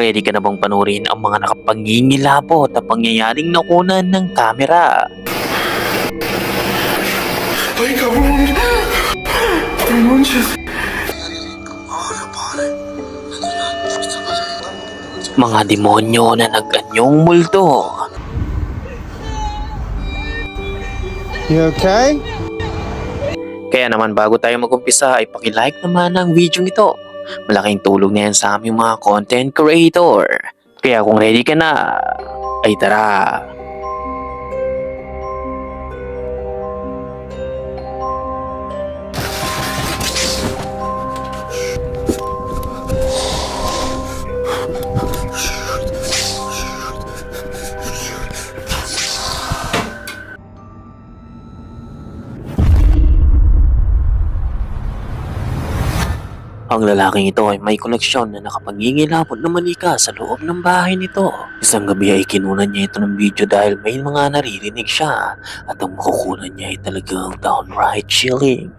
Ready ka na bang panurin ang mga nakapangingilabot at pangyayaring nakunan ng kamera? Ay, cabrón. No manches. Mga demonyo na nag-anyong multo. You okay? Kaya naman bago tayo mag-umpisa ay pakilike naman ang video ito. Malaking tulong na yan sa aming mga content creator. Kaya kung ready ka na, ay tara. Ang lalaking ito ay may koleksyon na nakapangingilabot na manika sa loob ng bahay nito. Isang gabi ay kinunan niya ito ng video dahil may mga naririnig siya at ang makukunan niya ay talagang downright chilling.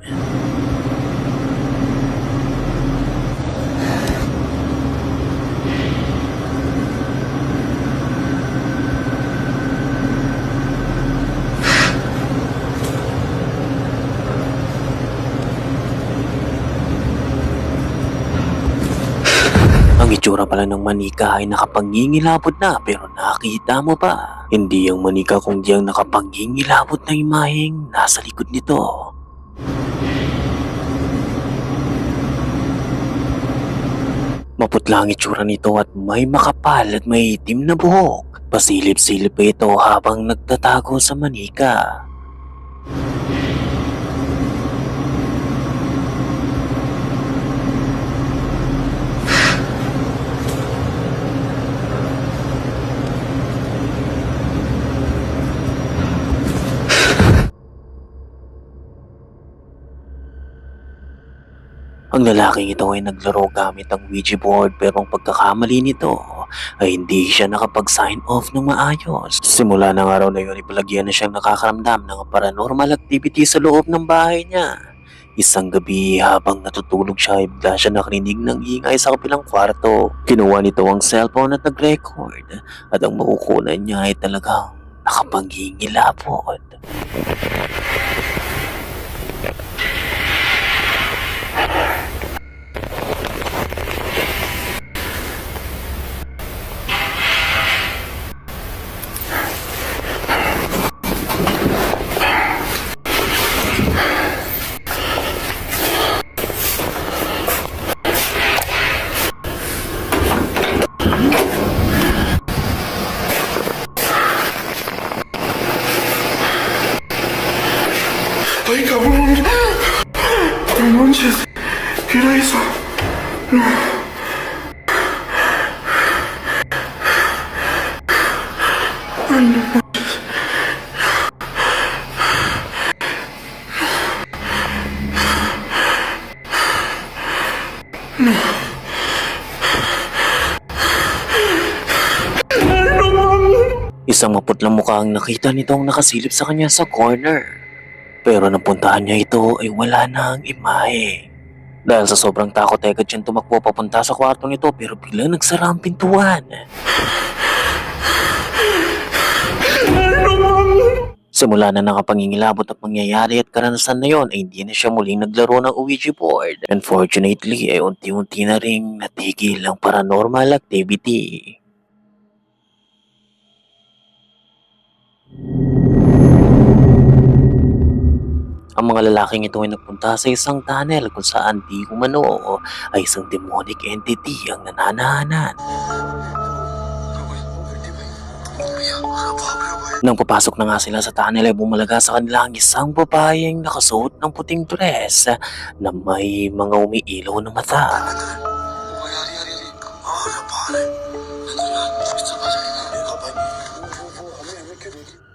Pala ng manika ay nakapangingilabot na pero nakita mo ba? Hindi ang manika kundi ang nakapangingilabot na imaheng nasa likod nito. Maputla ang itsura nito at may makapal at may itim na buhok. Pasilip-silip pa ito habang nagtatago sa manika. Ang lalaking ito ay naglaro gamit ang Ouija board pero ang pagkakamali nito ay hindi siya nakapag-sign off ng maayos. Simula ng araw na yun ay palagyan na siyang nakakaramdam ng paranormal activity sa loob ng bahay niya. Isang gabi habang natutulog siya ay bigla siya nakarinig ng ingay sa kabilang kwarto. Kinuha nito ang cellphone at nag-record at ang makukunan niya ay talagang nakapanghingilapot. Isang maputlang mukha ang nakita nitong nakasilip sa kanya sa corner. Pero napuntahan niya ito ay wala na ang imahe. Dahil sa sobrang takot ay agad siyang tumakbo papunta sa kwarto nito pero biglang nagsara ang pintuan. Simula na nakapangingilabot at pangyayari at karanasan na yon ay hindi na siya muling naglaro ng Ouija board. Unfortunately ay unti-unti na ring natigil ang paranormal activity. Ang mga lalaking ito ay nagpunta sa isang tunnel kung saan di umano ay isang demonic entity ang nananahanan. Nang papasok na nga sila sa tunnel ay bumalaga sa kanila ang isang babaeng nakasuot ng puting dress na may mga umiilaw na mata.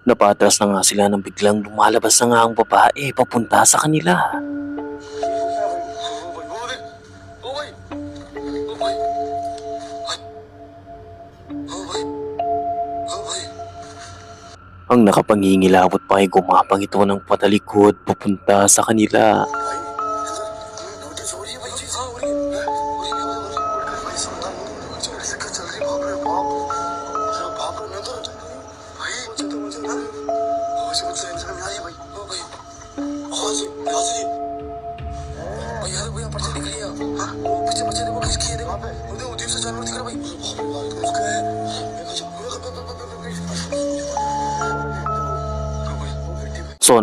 Napatras na nga sila nang biglang lumalabas na nga ang babae papunta sa kanila. Ang nakapangingilabot pa ay gumapang ito ng patalikod papunta sa kanila.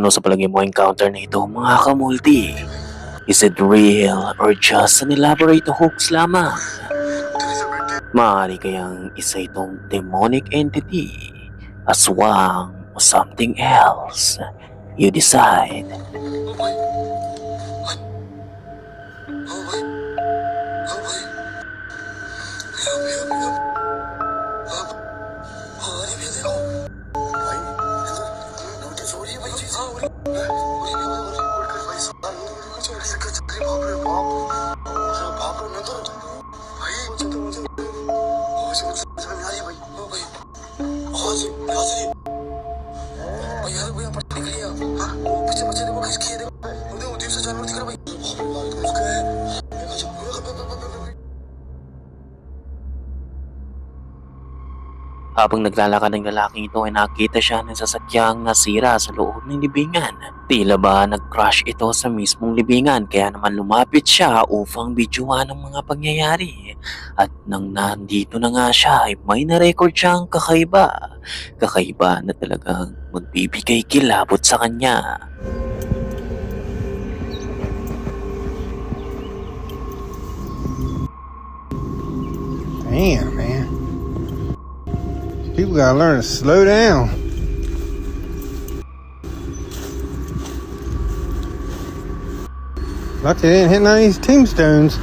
Ano sa palagay mo encounter na ito mga kamulti? Is it real or just an elaborate hoax lamang? Maaari kayang isa itong demonic entity, aswang o something else. You decide. भाई। भाई। भाई भाई भाई भाई भाई भाई भाई भाई भाई भाई भाई भाई भाई भाई जानवर भाई भाई भाई। Habang naglalakad ng lalaking ito ay nakita siya ng sasakyang nasira sa loob ng libingan. Tila ba nag-crash ito sa mismong libingan kaya naman lumapit siya upang bidyuhan ang mga pangyayari. At nang nandito na nga siya ay may na-record siyang kakaiba. Kakaiba na talagang magbibigay kilabot sa kanya. Damn. People gotta learn to slow down. Lucky they didn't hit none of these tombstones.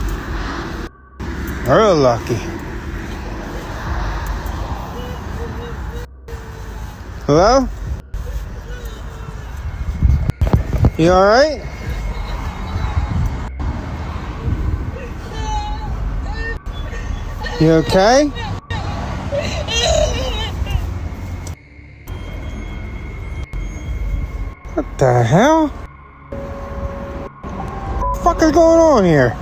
Real lucky. Hello? You alright? You okay? The hell? What the fuck is going on here?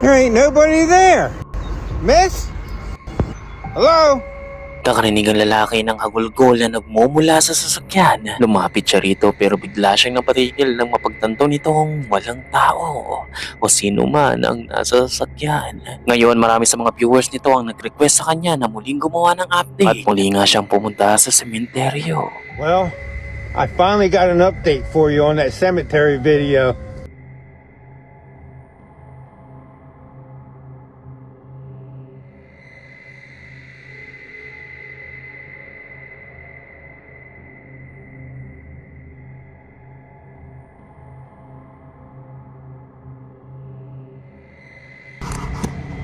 There ain't nobody there. Miss? Hello? Kakarinig ang lalaki ng hagulgol na nagmumula sa sasakyan. Lumapit siya rito pero bigla siyang napatigil nang mapagtanto nitong walang tao o sino man ang nasa sasakyan. Ngayon marami sa mga viewers nito ang nag-request sa kanya na muling gumawa ng update. At muli nga siyang pumunta sa sementeryo. Well, I finally got an update for you on that cemetery video.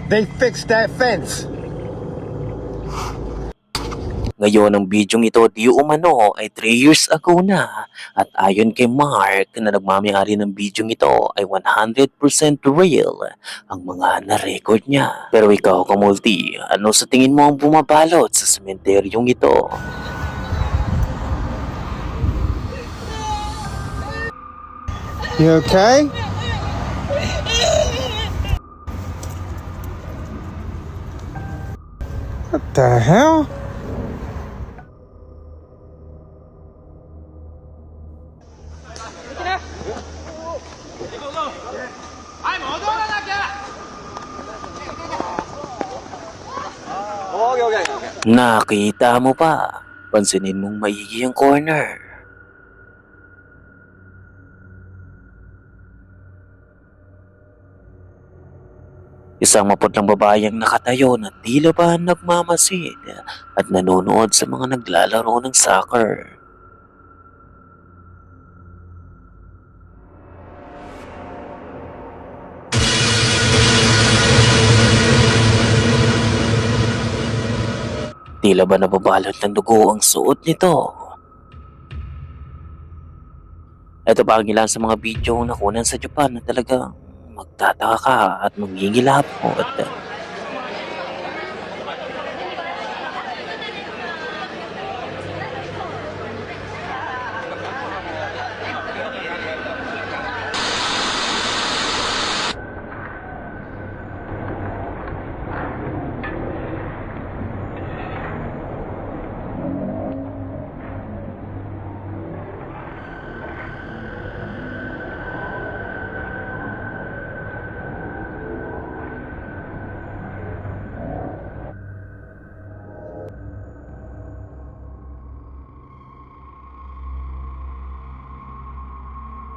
They fixed that fence. Ngayon ang bidyong ito di umano ay 3 years ago na at ayon kay Mark na nagmamayari ng bidyong ito ay 100% real ang mga na-record niya. Pero ikaw kamulti, ano sa tingin mo ang bumabalot sa sementeryong ito? You okay? What the hell? Nakita mo pa. Pansinin mong maigi ang corner. Isang maputlang babayang nakatayo na tila ba nagmamasid at nanonood sa mga naglalaro ng soccer. Tila ba nababalot ng dugo ang suot nito? Ito pa ang ilan sa mga video na kunan sa Japan na talagang magtataka ka at mangingilapot.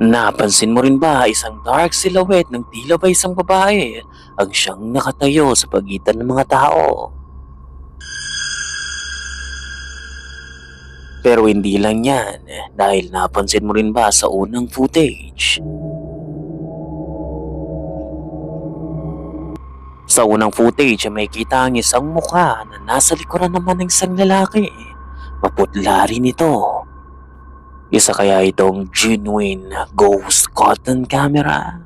Napansin mo rin ba isang dark silhouette ng tila ba isang babae ang siyang nakatayo sa pagitan ng mga tao? Pero hindi lang yan dahil napansin mo rin ba sa unang footage? Sa unang footage may kita ang isang mukha na nasa likuran naman ng isang lalaki. Maputla rin ito. Isa kaya itong genuine ghost cotton camera?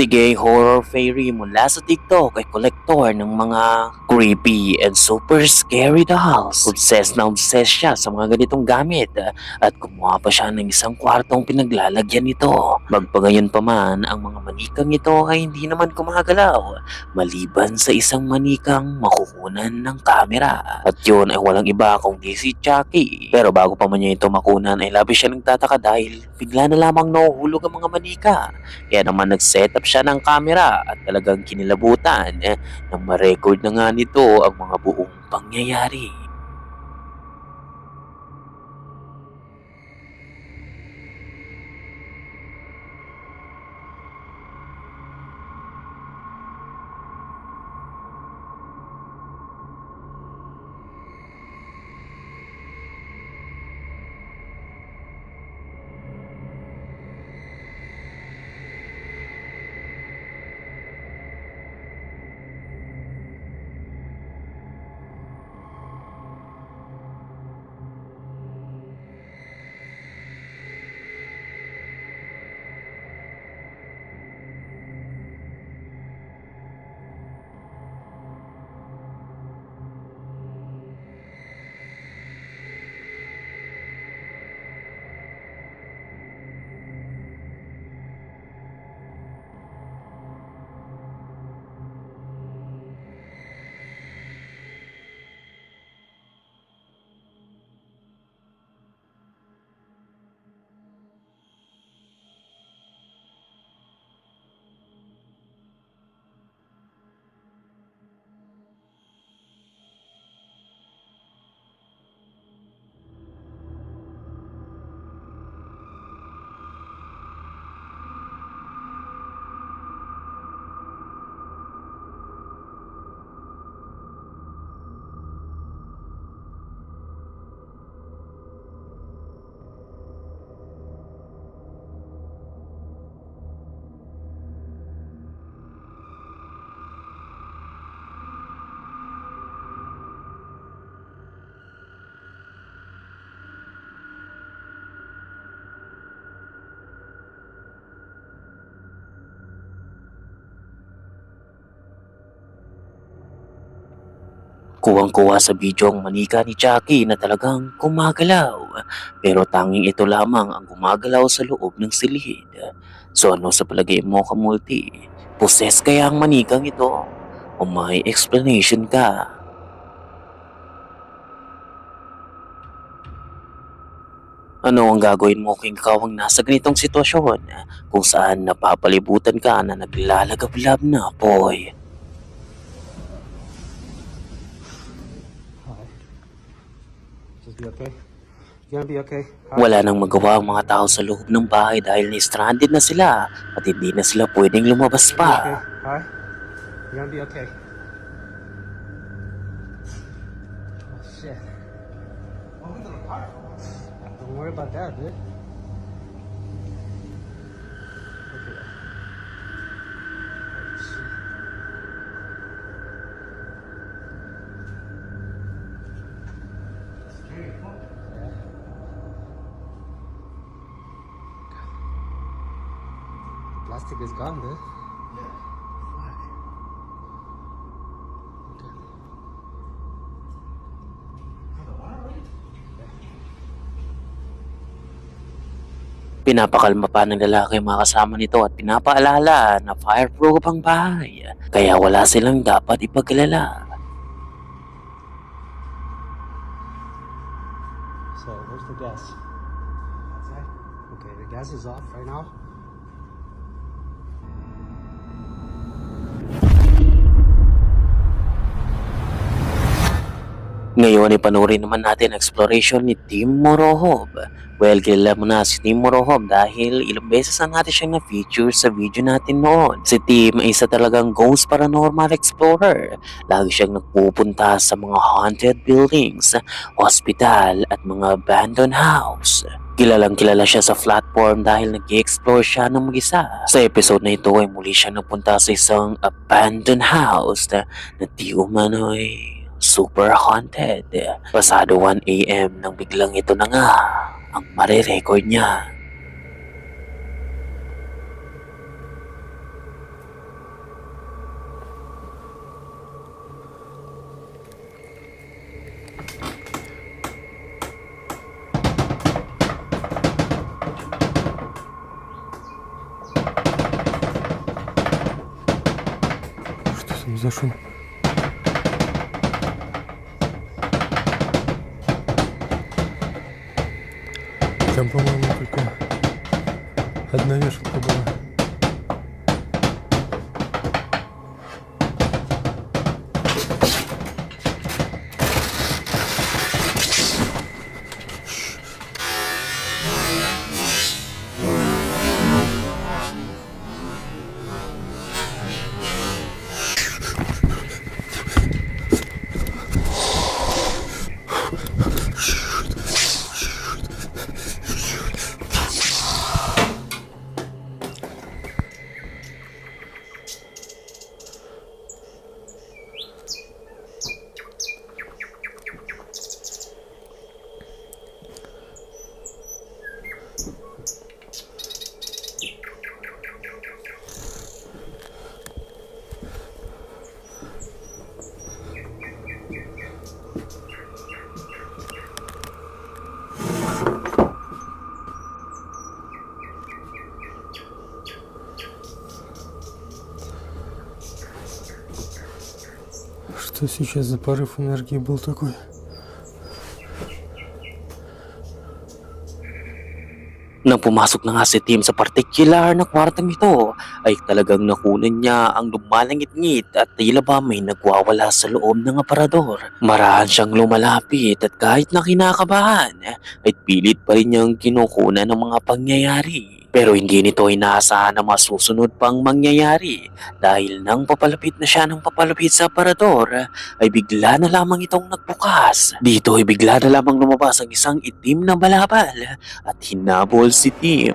Sige, horror fairy mula sa TikTok ay kolektor ng mga creepy and super scary dolls. Obsessed na obsessed siya sa mga ganitong gamit at kumuha pa siya ng isang kwartong pinaglalagyan nito. Magpagayon pa man, ang mga manikang ito ay hindi naman kumagalaw maliban sa isang manikang makukunan ng kamera. At yun ay walang iba kundi si Chucky. Pero bago pa man niya ito makunan ay labis siya nagtataka dahil bigla na lamang nahuhulog ang mga manika. Kaya naman nag-set up siya ng camera at talagang kinilabutan eh, nang ma-record na nga nito ang mga buong pangyayari. Kuwang-kuwa sa video ang manika ni Chucky na talagang gumagalaw. Pero tanging ito lamang ang gumagalaw sa loob ng silid. So ano sa palagay mo kamulti? Possess kaya ang manikang ito? O may explanation ka? Ano ang gagawin mo kung ikaw ang nasa ganitong sitwasyon kung saan napapalibutan ka na naglalagablab na apoy? Just be okay. Be okay? Wala nang magawa ang mga tao sa loob ng bahay dahil ni-stranded na sila at hindi na sila pwedeng lumabas Okay. pa. Hi. You gonna be okay? Oh shit. Don't worry about that, dude. Plastic is gone, dude. Pinapakalma pa ng lalaki ang mga kasama nito at pinapaalala na fireproof ang bahay. Kaya wala silang dapat ipagkalala. So, where's the gas? Outside. Okay, the gas is off right now. Ngayon ay naman natin exploration ni Tim Morohov. Well, kilala mo na si Tim Morohov dahil ilang beses na natin siyang na-feature sa video natin noon. Si Tim ay isa talagang ghost paranormal explorer. Lagi siyang nagpupunta sa mga haunted buildings, hospital at mga abandoned house. Kilalang kilala siya sa platform dahil nag explore siya ng mag-isa. Sa episode na ito ay muli siya napunta sa isang abandoned house na, na di umano'y super haunted. Pasado 1am nang biglang ito na nga ang marirecord niya. Что там за шум? Там, по-моему, только одна вешалка была. Что сейчас за порыв энергии был такой? Nang pumasok na nga si Tim sa particular na kwartong ito, ay talagang nakunan niya ang lumalangit-ngit at tila ba may nagwawala sa loob ng aparador. Marahan siyang lumalapit at kahit na kinakabahan, ay pilit pa rin niyang kinukunan ng mga pangyayari. Pero hindi nito inaasahan na masusunod pang mangyayari dahil nang papalapit na siya ng papalapit sa aparador ay bigla na lamang itong nagbukas. Dito ay bigla na lamang lumabas ang isang itim na balabal at hinabol si Tim.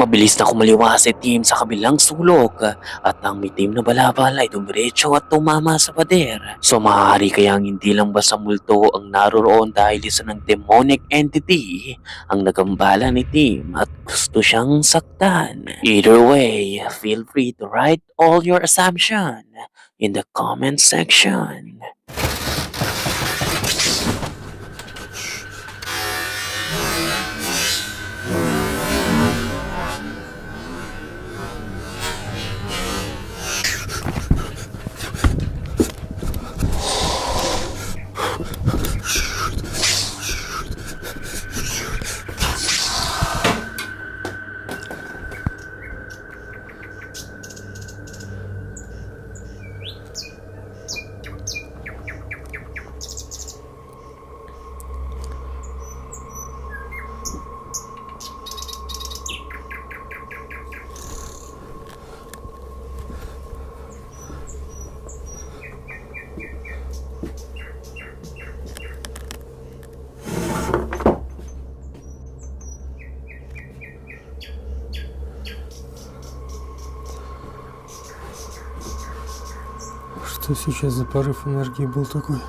Mabilis na kumaliwa si Tim sa kabilang sulok at ang mitim na balabal ay dumiretso at tumama sa pader. So maaari kayang hindi lang basta multo ang naroroon dahil isa ng demonic entity ang nagambala ni Tim at gusto siyang saktan. Either way, feel free to write all your assumption in the comment section. Что сейчас за порыв энергии был такой?